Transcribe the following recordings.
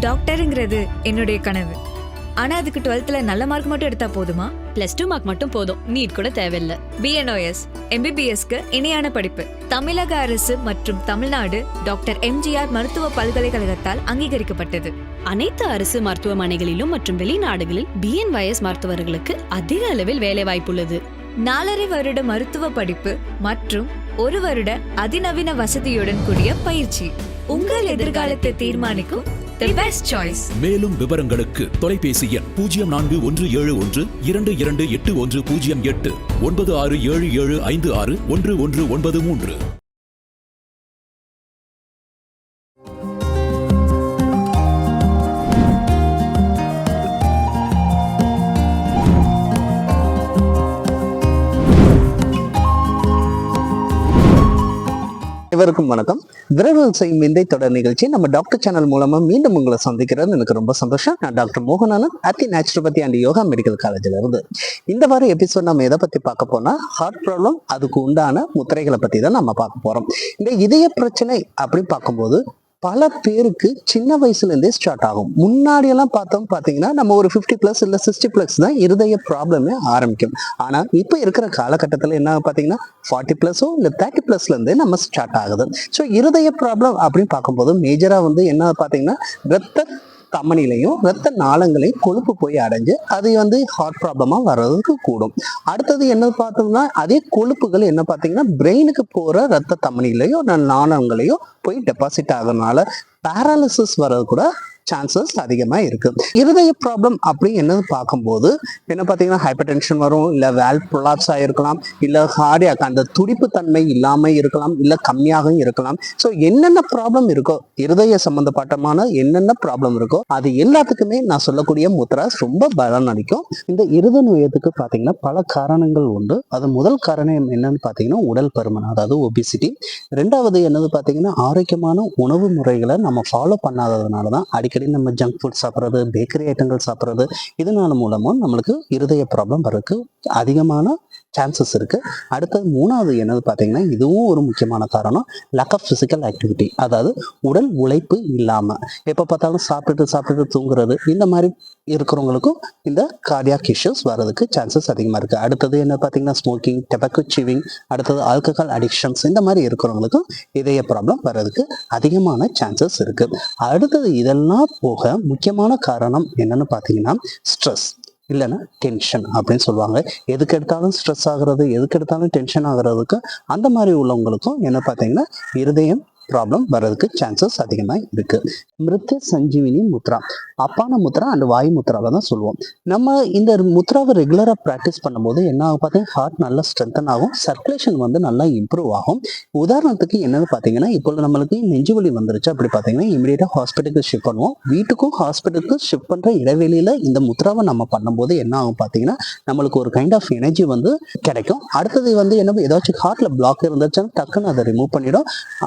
டாக்டருங்கிறது என்னுடைய கனவு. ஆனா அதுக்கு டுவெல்த்ல நல்ல மார்க் மட்டும் எடுத்தா போதுமா? பிளஸ் டூ மார்க் மட்டும் போதும். நீட் கூட தேவையில்ல. பிஎன்ஓஎஸ் எம்பிபிஎஸ்க்கு இணையான படிப்பு. தமிழக அரசு மற்றும் தமிழ்நாடு டாக்டர் எம்ஜிஆர் மருத்துவ பல்கலைக்கழகத்தால் அங்கீகரிக்கப்பட்டது. அனைத்து அரசு மருத்துவமனைகளிலும் மற்றும் வெளிநாடுகளில் பிஎன்ஒய்எஸ் மருத்துவர்களுக்கு அதிக அளவில் வேலை வாய்ப்புள்ளது. நாலரை வருட மருத்துவ படிப்பு மற்றும் ஒரு வருட அதிநவீன வசதியுடன் கூடிய பயிற்சி. உங்கள் எதிர்காலத்தை தீர்மானிக்கும் தி பெஸ்ட் சாய்ஸ் மேலும் விவரங்களுக்கு தொலைபேசி எண் பூஜ்ஜியம் நான்கு ஒன்று ஏழு ஒன்று இரண்டு இரண்டு எட்டு ஒன்று பூஜ்ஜியம் எட்டு ஒன்பது ஆறு ஏழு ஏழு ஐந்து ஆறு ஒன்று ஒன்று ஒன்பது மூன்று. அனைவருக்கும் வணக்கம். விரல்கள் செய்யும் விந்தை தொடர் நிகழ்ச்சி நம்ம டாக்டர் சேனல் மூலமா மீண்டும் உங்களை சந்திக்கிறது. எனக்கு ரொம்ப சந்தோஷம். நான் டாக்டர் மோகனானந்த் அத்தி நேச்சுரோபதி அண்ட் யோகா மெடிக்கல் காலேஜ்ல இருந்து. இந்த வார எபிசோட் நம்ம எதை பத்தி பார்க்க போனா ஹார்ட் ப்ராப்ளம் அதுக்கு உண்டான முத்திரைகளை பத்தி தான் நம்ம பார்க்க போறோம். இந்த இதய பிரச்சனை அப்படின்னு பார்க்கும்போது பல பேருக்கு சின்ன வயசுலேருந்தே ஸ்டார்ட் ஆகும். முன்னாடி எல்லாம் பார்த்தோம் பார்த்தீங்கன்னா நம்ம ஒரு ஃபிஃப்டி ப்ளஸ் இல்லை சிக்ஸ்டி ப்ளஸ் தான் இருதய ப்ராப்ளமே ஆரம்பிக்கும். ஆனால் இப்போ இருக்கிற காலகட்டத்தில் என்ன பார்த்தீங்கன்னா ஃபார்ட்டி ப்ளஸோ இல்லை தேர்ட்டி ப்ளஸ்லேருந்தே நம்ம ஸ்டார்ட் ஆகுது. ஸோ இருதய ப்ராப்ளம் அப்படின்னு பார்க்கும்போது மேஜராக வந்து என்ன பார்த்தீங்கன்னா ரத்த தமனிலையும் ரத்த நாளங்களையும் கொழுப்பு போய் அடைஞ்சு அது வந்து ஹார்ட் ப்ராப்ளமா வர்றதுக்கு கூடும். அடுத்தது என்ன பார்த்தோம்னா அதே கொழுப்புகள் என்ன பார்த்தீங்கன்னா பிரெயினுக்கு போற ரத்த தமனிலையோ நாணங்களையோ போய் டெபாசிட் ஆகுறதுனால பேராலிசிஸ் வர்றது கூட சான்சஸ் அதிகமாக இருக்கு. இருதய ப்ராப்ளம் அப்படி என்னது பார்க்கும்போது என்ன பார்த்தீங்கன்னா ஹைப்பர் டென்ஷன் வரும் இல்லை வேல் ப்ரொலாப்ஸ் ஆகிருக்கலாம் இல்லை ஹார்டியாக் அந்த துடிப்பு தன்மை இல்லாமல் இருக்கலாம் இல்லை கம்மியாகவும் இருக்கலாம். ஸோ என்னென்ன ப்ராப்ளம் இருக்கோ இருதய சம்மந்தப்பட்டமான என்னென்ன ப்ராப்ளம் இருக்கோ அது எல்லாத்துக்குமே நான் சொல்லக்கூடிய முத்ராஸ் ரொம்ப பலன் அளிக்கும். இந்த இருத நோயத்துக்கு பார்த்தீங்கன்னா பல காரணங்கள் உண்டு. அது முதல் காரணம் என்னன்னு பார்த்தீங்கன்னா உடல் பருமன் அதாவது ஒபிசிட்டி ரெண்டாவது என்னது பார்த்தீங்கன்னா ஆரோக்கியமான உணவு முறைகளை நம்ம ஃபாலோ பண்ணாததுனால தான் அடிக்கடி நம்ம ஜங்க் ஃபுட் சாப்பிட்றது பேக்கரி ஐட்டங்கள் சாப்பிட்றது இதனால மூலமும் நம்மளுக்கு இருதய ப்ராப்ளம் வரதுக்கு அதிகமான சான்சஸ் இருக்குது அடுத்தது மூணாவது என்னது பார்த்தீங்கன்னா இதுவும் ஒரு முக்கியமான காரணம் லக் ஆஃப் ஃபிசிக்கல் ஆக்டிவிட்டி அதாவது உடல் உழைப்பு இல்லாமல் எப்போ பார்த்தாலும் சாப்பிட்டுட்டு சாப்பிட்டுட்டு தூங்குறது இந்த மாதிரி இருக்கிறவங்களுக்கும் இந்த கார்டியாக் இஷ்யூஸ் வர்றதுக்கு சான்சஸ் அதிகமாக இருக்குது அடுத்தது என்ன பார்த்தீங்கன்னா ஸ்மோக்கிங் டெபக்கோ சீவிங் அடுத்தது ஆல்கஹால் அடிக்ஷன்ஸ் இந்த மாதிரி இருக்கிறவங்களுக்கும் இதய ப்ராப்ளம் வர்றதுக்கு அதிகமான சான்சஸ் இருக்குது அடுத்தது இதெல்லாம் போக முக்கியமான காரணம் என்னன்னு பார்த்தீங்கன்னா ஸ்ட்ரெஸ் இல்லைன்னா டென்ஷன் அப்படின்னு சொல்லுவாங்க. எதுக்கு எடுத்தாலும் ஸ்ட்ரெஸ் ஆகிறது எதுக்கு எடுத்தாலும் டென்ஷன் ஆகிறதுக்கு அந்த மாதிரி உள்ளவங்களுக்கும் என்ன பார்த்தீங்கன்னா இருதயம் ப்ராப்ளம் வர்றதுக்கு சான்சஸ் அதிகமாக இருக்கு. மிருத்ய சஞ்சீவினி முத்ரா. அப்பான முத்ரா அண்ட் வாயு முத்ராவை தான் சொல்லுவோம் நம்ம இந்த முத்ராவை ரெகுலராக ப்ராக்டிஸ் பண்ணும்போது என்ன ஆகும் பார்த்தீங்கன்னா ஹார்ட் நல்லா ஸ்ட்ரென்தன் ஆகும். சர்க்குலேஷன் வந்து நல்லா இம்ப்ரூவ் ஆகும். உதாரணத்துக்கு என்னன்னு பார்த்தீங்கன்னா இப்போ நம்மளுக்கு நெஞ்சு வலி வந்துருச்சு அப்படி பார்த்தீங்கன்னா இமீடியட்டாக ஹாஸ்பிட்டலுக்கு ஷிஃப்ட் பண்ணுவோம். வீட்டுக்கும் ஹாஸ்பிட்டலுக்கு ஷிஃப்ட் பண்ணுற இடைவெளியில் இந்த முத்ராவை நம்ம பண்ணும்போது என்ன ஆகும் பார்த்தீங்கன்னா நம்மளுக்கு ஒரு கைண்ட் ஆஃப் எனர்ஜி வந்து கிடைக்கும். அடுத்தது வந்து என்ன ஏதாச்சும் ஹார்ட்ல பிளாக் இருந்துச்சுன்னா டக்குன்னு அதை ரிமூவ் பண்ணிடும்.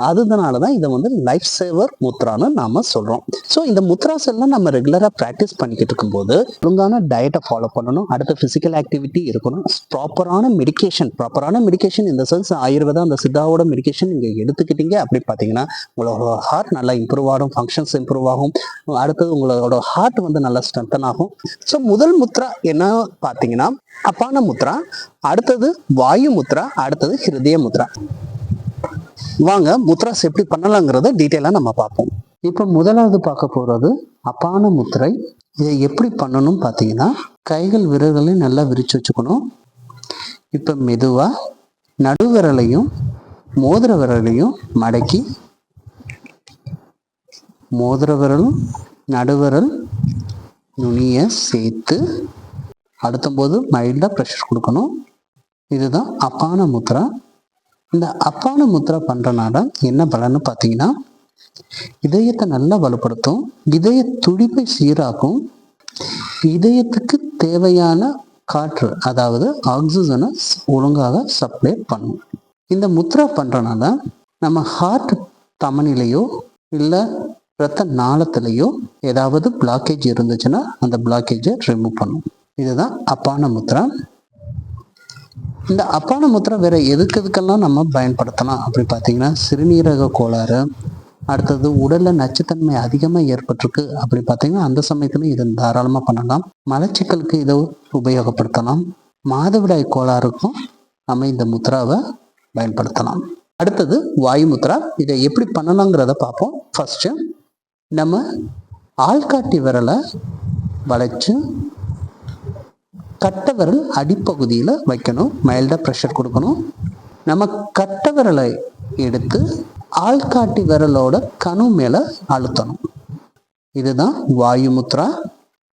அதுதான் அதனால தான் இதை வந்து லைஃப் சேவர் முத்ரான்னு நாம சொல்றோம். ஸோ இந்த முத்ராஸ் எல்லாம் நம்ம ரெகுலராக ப்ராக்டிஸ் பண்ணிக்கிட்டு இருக்கும்போது ஒழுங்கான டயட்டை ஃபாலோ பண்ணணும். அடுத்த ஃபிசிக்கல் ஆக்டிவிட்டி இருக்கணும். ப்ராப்பரான மெடிகேஷன் ப்ராப்பரான மெடிகேஷன் இந்த சென்ஸ் ஆயுர்வேதா அந்த சித்தாவோட மெடிகேஷன் நீங்கள் எடுத்துக்கிட்டீங்க அப்படி பார்த்தீங்கன்னா உங்களோட ஹார்ட் நல்லா இம்ப்ரூவ் ஆகும் ஃபங்க்ஷன்ஸ் இம்ப்ரூவ் ஆகும். அடுத்தது உங்களோட ஹார்ட் வந்து நல்லா ஸ்ட்ரென்தன் ஆகும். ஸோ முதல் முத்ரா என்ன பார்த்தீங்கன்னா அப்பான முத்ரா அடுத்தது வாயு முத்ரா அடுத்தது ஹிருதய முத்ரா. வாங்க முத்ராஸ் எப்படி பண்ணலாங்கிறத டீட்டெயிலாக நம்ம பார்ப்போம். இப்போ முதலாவது பார்க்க போகிறது அப்பான முத்திரை. இதை எப்படி பண்ணணும் பார்த்தீங்கன்னா கைகள் விரல்களையும் நல்லா விரிச்சு வச்சுக்கணும். இப்போ மெதுவாக நடுவிரலையும் மோதிர விரலையும் மடக்கி மோதிர விரலும் நடுவிரல் நுனியை சேர்த்து அடுத்தபோது மைல்டாக ப்ரெஷர் கொடுக்கணும். இதுதான் அப்பான முத்திரை. இந்த அப்பான முத்ரா பண்ணுறனால என்ன பலன்னு பார்த்தீங்கன்னா இதயத்தை நல்லா வலுப்படுத்தும் இதய துடிப்பை சீராக்கும் இதயத்துக்கு தேவையான காற்று அதாவது ஆக்சிஜனை ஒழுங்காக சப்ளை பண்ணும். இந்த முத்ரா பண்ணுறனால நம்ம ஹார்ட் தமனிலையோ இல்லை ரத்த நாளத்திலையோ ஏதாவது பிளாக்கேஜ் இருந்துச்சுன்னா அந்த பிளாக்கேஜை ரிமூவ் பண்ணும். இதுதான் அப்பான முத்ரா இந்த அப்பான முத்திரை வேற எதுக்கு எதுக்கெல்லாம் நம்ம பயன்படுத்தலாம்? அப்படி பார்த்தீங்கன்னா சிறுநீரக கோளாறு அடுத்தது உடல்ல நச்சுத்தன்மை அதிகமாக ஏற்பட்டிருக்கு. அப்படி பார்த்தீங்கன்னா அந்த சமயத்துல இதை தாராளமாக பண்ணலாம். மலச்சிக்கலுக்கு இதை உபயோகப்படுத்தலாம். மாதவிடாய் கோளாறுக்கும் நம்ம இந்த முத்ராவை பயன்படுத்தலாம். அடுத்தது வாயு முத்ரா இதை எப்படி பண்ணலாங்கிறத பார்ப்போம். ஃபர்ஸ்ட் நம்ம ஆள்காட்டி விரலை வளைச்சு கட்டவிரல் அடிப்பகுதியில் வைக்கணும். மைல்டாக ப்ரெஷர் கொடுக்கணும். நம்ம கட்டை விரலை எடுத்து ஆள்காட்டி விரலோட கணு மேலே அழுத்தணும். இதுதான் வாயு முத்ரா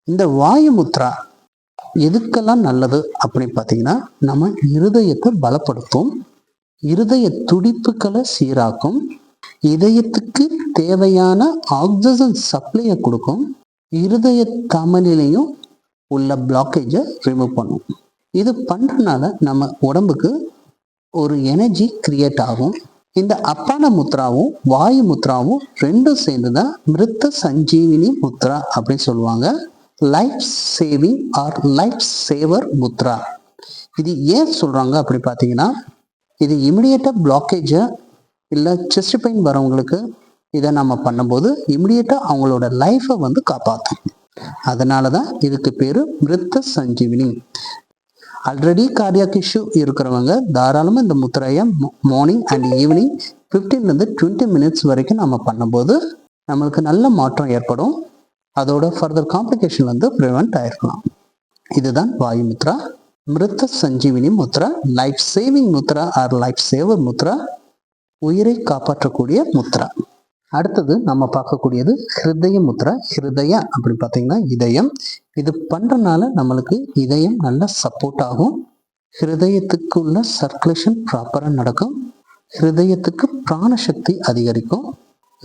இந்த வாயு முத்ரா எதுக்கெல்லாம் நல்லது அப்படின்னு பார்த்தீங்கன்னா நம்ம இருதயத்தை பலப்படுத்தும் இருதய துடிப்புகளை சீராக்கும் இதயத்துக்கு தேவையான ஆக்சிஜன் சப்ளையை கொடுக்கும் இருதய தமனிலையும் உள்ள பிளாக்கேஜை ரிமூவ் பண்ணும். இது பண்ணுறதுனால நம்ம உடம்புக்கு ஒரு எனர்ஜி கிரியேட் ஆகும். இந்த அப்பான முத்ராவும் வாயு முத்ராவும் ரெண்டும் சேர்ந்து தான் மிருத்த சஞ்சீவினி முத்ரா அப்படின்னு சொல்லுவாங்க. Life saving or life saver Mudra இது ஏன் சொல்கிறாங்க அப்படி பார்த்தீங்கன்னா இது இமிடியேட்டாக பிளாக்கேஜை இல்லை செஸ்ட் பெயின் வரவங்களுக்கு இதை நம்ம பண்ணும்போது இமிடியேட்டாக அவங்களோட லைஃப்பை வந்து காப்பாற்றும் அதனால தான் இதுக்கு பேர் மிருத்த சஞ்சீவினி ஆல்ரெடி கார்டியாக் இஷ்யூ இருக்கிறவங்க தாராளமாக இந்த முத்திரையை மார்னிங் அண்ட் ஈவினிங் ஃபிஃப்டீன்லேருந்து டுவெண்ட்டி மினிட்ஸ் வரைக்கும் நம்ம பண்ணும்போது நம்மளுக்கு நல்ல மாற்றம் ஏற்படும். அதோட ஃபர்தர் காம்ப்ளிகேஷன்லேருந்து வந்து ப்ரிவெண்ட் ஆயிருக்கலாம். இதுதான் வாயு முத்ரா மிருத்த சஞ்சீவினி Mudra life saving Mudra or life saver Mudra உயிரை காப்பாற்றக்கூடிய முத்ரா அடுத்தது நம்ம பார்க்கக்கூடியது ஹிருதய முத்ரா ஹிருதய அப்படி பார்த்தீங்கன்னா இதயம். இது பண்ணுறனால நம்மளுக்கு இதயம் நல்லா சப்போர்ட் ஆகும். ஹிருதயத்துக்கு உள்ள சர்க்குலேஷன் ப்ராப்பராக நடக்கும். ஹிருதயத்துக்கு பிராணசக்தி அதிகரிக்கும்.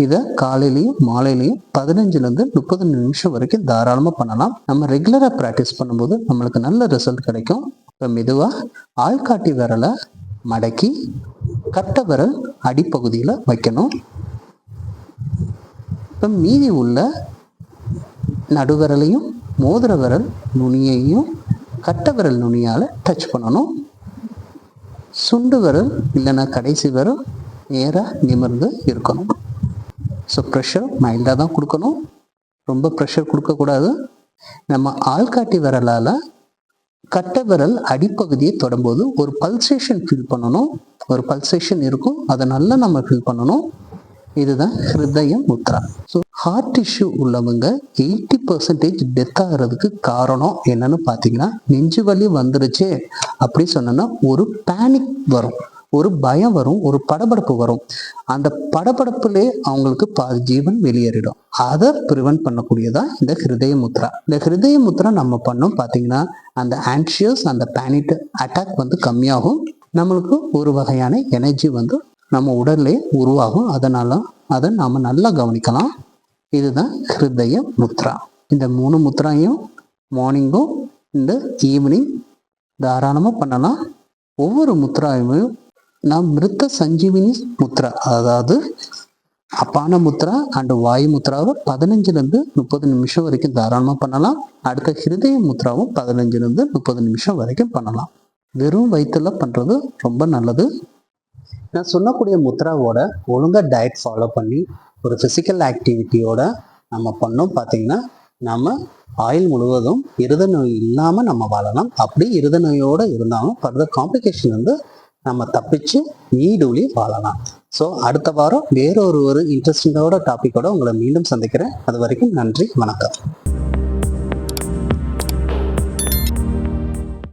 இதை காலையிலையும் மாலையிலையும் பதினஞ்சுலேருந்து முப்பது நிமிஷம் வரைக்கும் தாராளமாக பண்ணலாம். நம்ம ரெகுலராக ப்ராக்டிஸ் பண்ணும்போது நம்மளுக்கு நல்ல ரிசல்ட் கிடைக்கும். இப்போ மெதுவாக ஆள்காட்டி விரலை மடக்கி கட்டை விரல் அடிப்பகுதியில் வைக்கணும். இப்போ மீதி உள்ள நடுவிரலையும் மோதிர விரல் நுனியையும் கட்டை விரல் நுனியால் டச் பண்ணணும். சுண்டு விரல் இல்லைன்னா கடைசி விரல் நேராக நிமிர்ந்து இருக்கணும். ஸோ ப்ரெஷர் மைல்டாக தான் கொடுக்கணும். ரொம்ப ப்ரெஷர் கொடுக்கக்கூடாது. நம்ம ஆள்காட்டி விரலால் கட்ட விரல் அடிப்பகுதியை தொடும்போது ஒரு பல்சேஷன் ஃபீல் பண்ணணும். ஒரு பல்சேஷன் இருக்கும். அதை நல்லா நம்ம ஃபீல் பண்ணணும். இதுதான் ஹிருதய முத்ரா. ஸோ ஹார்ட் இஷ்யூ உள்ளவங்க எயிட்டி பர்சன்டேஜ் டெத் ஆகிறதுக்கு காரணம் என்னன்னு பார்த்தீங்கன்னா நெஞ்சு வலி வந்துருச்சு அப்படி சொன்னோன்னா ஒரு பேனிக் வரும் ஒரு பயம் வரும் ஒரு படபடப்பு வரும். அந்த படபடப்புலே அவங்களுக்கு பாதி ஜீவன் வெளியேறிடும். அதை ப்ரிவென்ட் பண்ணக்கூடியதா இந்த ஹிருதய முத்ரா. இந்த ஹிருதய முத்ரா நம்ம பண்ணோம் பார்த்தீங்கன்னா அந்த ஆன்ஷியஸ் அந்த பேனிட் அட்டாக் வந்து கம்மியாகும். நம்மளுக்கு ஒரு வகையான எனர்ஜி வந்து நம்ம உடல்லே உருவாகும். அதனால அதை நாம் நல்லா கவனிக்கலாம். இதுதான் ஹிருதய முத்ரா. இந்த மூணு முத்ராயும் மார்னிங்கும் இந்த ஈவினிங் தாராளமாக பண்ணலாம். ஒவ்வொரு முத்ராயுமே நாம் மிருத்த சஞ்சீவினி முத்ரா. அதாவது அப்பான முத்ரா அண்டு வாயு முத்ராவை பதினஞ்சுலேருந்து முப்பது நிமிஷம் வரைக்கும் தாராளமாக பண்ணலாம். அடுத்த ஹிருதய முத்ராவும் பதினஞ்சுலேருந்து முப்பது நிமிஷம் வரைக்கும் பண்ணலாம். வெறும் வயிற்றுல பண்ணுறது ரொம்ப நல்லது. நான் சொல்லக்கூடிய முத்ராவோட ஒழுங்காக டயட் ஃபாலோ பண்ணி ஒரு ஃபிசிக்கல் ஆக்டிவிட்டியோட நம்ம பண்ணோம் பார்த்தீங்கன்னா நம்ம ஆயுள் முழுவதும் இருத நோய் இல்லாமல் நம்ம வாழலாம். அப்படி இருத நோயோடு இருந்தாலும் ஃபர்தர் காம்ப்ளிகேஷன் வந்து நம்ம தப்பிச்சு நீடூழி வாழலாம். ஸோ அடுத்த வாரம் வேறொரு ஒரு இன்ட்ரெஸ்டிங்கோட டாப்பிக்கோட உங்களை மீண்டும் சந்திக்கிறேன். அது வரைக்கும் நன்றி வணக்கம்.